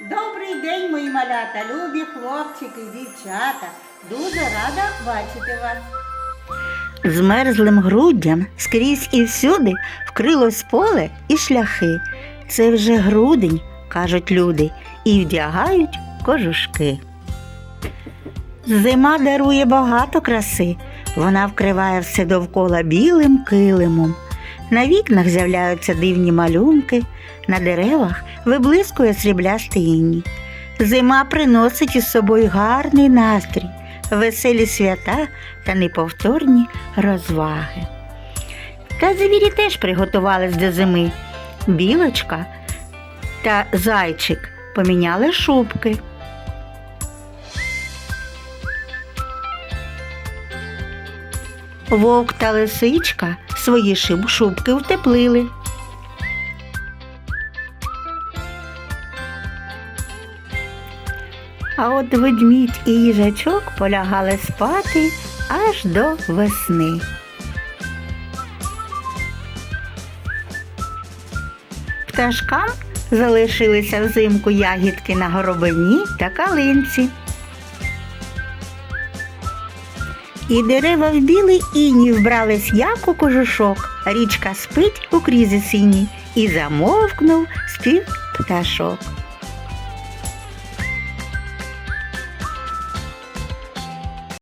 Добрий день, мої малята, любі хлопчики, дівчата. Дуже рада бачити вас. Змерзлим груддям скрізь і всюди вкрилось поле і шляхи. Це вже грудень, кажуть люди, і вдягають кожушки. Зима дарує багато краси, вона вкриває все довкола білим килимом. На вікнах з'являються дивні малюнки, на деревах виблискує сріблястий іній. Зима приносить із собою гарний настрій, веселі свята та неповторні розваги. Та звірі теж приготувались до зими. Білочка та зайчик поміняли шубки. Вовк та лисичка свої шубки втеплили. А от ведмідь і їжачок полягали спати аж до весни. Пташкам залишилися взимку ягідки на горобині та калинці. І дерева в білий іні вбрались, як у кожушок. Річка спить у крізі синій, і замовкнув спів пташок.